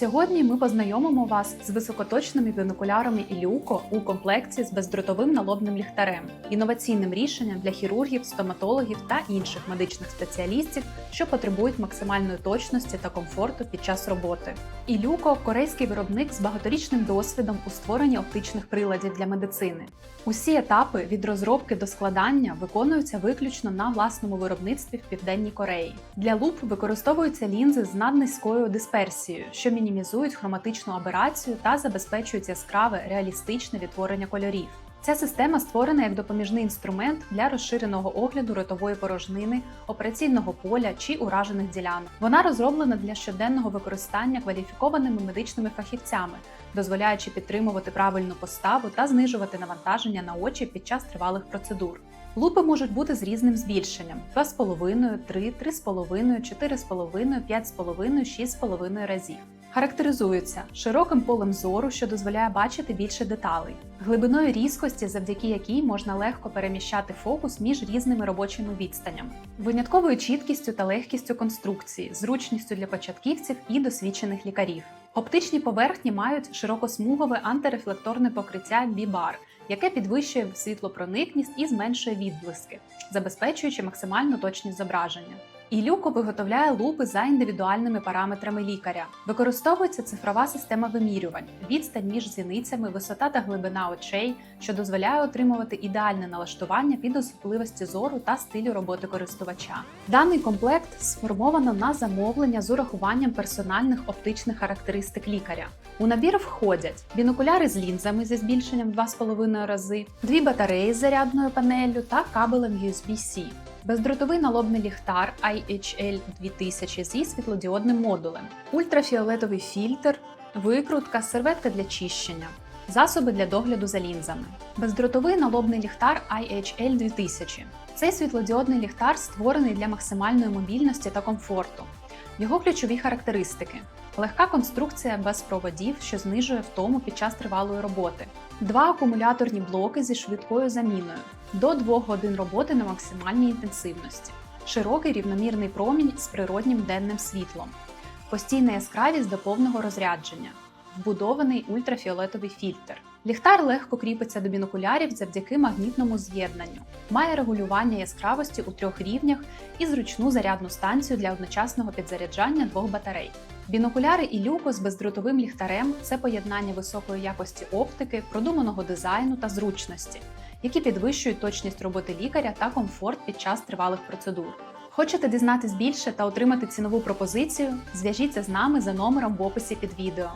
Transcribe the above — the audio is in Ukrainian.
Сьогодні ми познайомимо вас з високоточними бінокулярами Ілюко у комплекті з бездротовим налобним ліхтарем, інноваційним рішенням для хірургів, стоматологів та інших медичних спеціалістів, що потребують максимальної точності та комфорту під час роботи. Ілюко корейський виробник з багаторічним досвідом у створенні оптичних приладів для медицини. Усі етапи від розробки до складання виконуються виключно на власному виробництві в Південній Кореї. Для луп використовуються лінзи з наднизькою дисперсією, що мінімізують хроматичну аберацію та забезпечують яскраве реалістичне відтворення кольорів. Ця система створена як допоміжний інструмент для розширеного огляду ротової порожнини, операційного поля чи уражених ділянок. Вона розроблена для щоденного використання кваліфікованими медичними фахівцями, дозволяючи підтримувати правильну поставу та знижувати навантаження на очі під час тривалих процедур. Лупи можуть бути з різним збільшенням: 2,5, 3, 3,5, 4,5, 5,5, 6,5 разів. Характеризуються широким полем зору, що дозволяє бачити більше деталей, глибиною різкості, завдяки якій можна легко переміщати фокус між різними робочими відстанями, винятковою чіткістю та легкістю конструкції, зручністю для початківців і досвідчених лікарів. Оптичні поверхні мають широкосмугове антирефлекторне покриття бібар, яке підвищує світлопроникність і зменшує відблиски, забезпечуючи максимальну точність зображення. Ілюко виготовляє лупи за індивідуальними параметрами лікаря. Використовується цифрова система вимірювань, відстань між зіницями, висота та глибина очей, що дозволяє отримувати ідеальне налаштування під особливості зору та стилю роботи користувача. Даний комплект сформовано на замовлення з урахуванням персональних оптичних характеристик лікаря. У набір входять бінокуляри з лінзами зі збільшенням 2,5 рази, дві батареї з зарядною панеллю та кабелем USB-C. Бездротовий налобний ліхтар IHL 2000 зі світлодіодним модулем, ультрафіолетовий фільтр, викрутка, серветка для чищення, засоби для догляду за лінзами. Бездротовий налобний ліхтар IHL 2000. Цей світлодіодний ліхтар створений для максимальної мобільності та комфорту. Його ключові характеристики: легка конструкція без проводів, що знижує втому під час тривалої роботи, два акумуляторні блоки зі швидкою заміною, до 2 годин роботи на максимальній інтенсивності, широкий рівномірний промінь з природнім денним світлом, постійна яскравість до повного розрядження, вбудований ультрафіолетовий фільтр. Ліхтар легко кріпиться до бінокулярів завдяки магнітному з'єднанню, має регулювання яскравості у трьох рівнях і зручну зарядну станцію для одночасного підзаряджання двох батарей. Бінокуляри і люко з бездротовим ліхтарем це поєднання високої якості оптики, продуманого дизайну та зручності, які підвищують точність роботи лікаря та комфорт під час тривалих процедур. Хочете дізнатись більше та отримати цінову пропозицію? Зв'яжіться з нами за номером в описі під відео.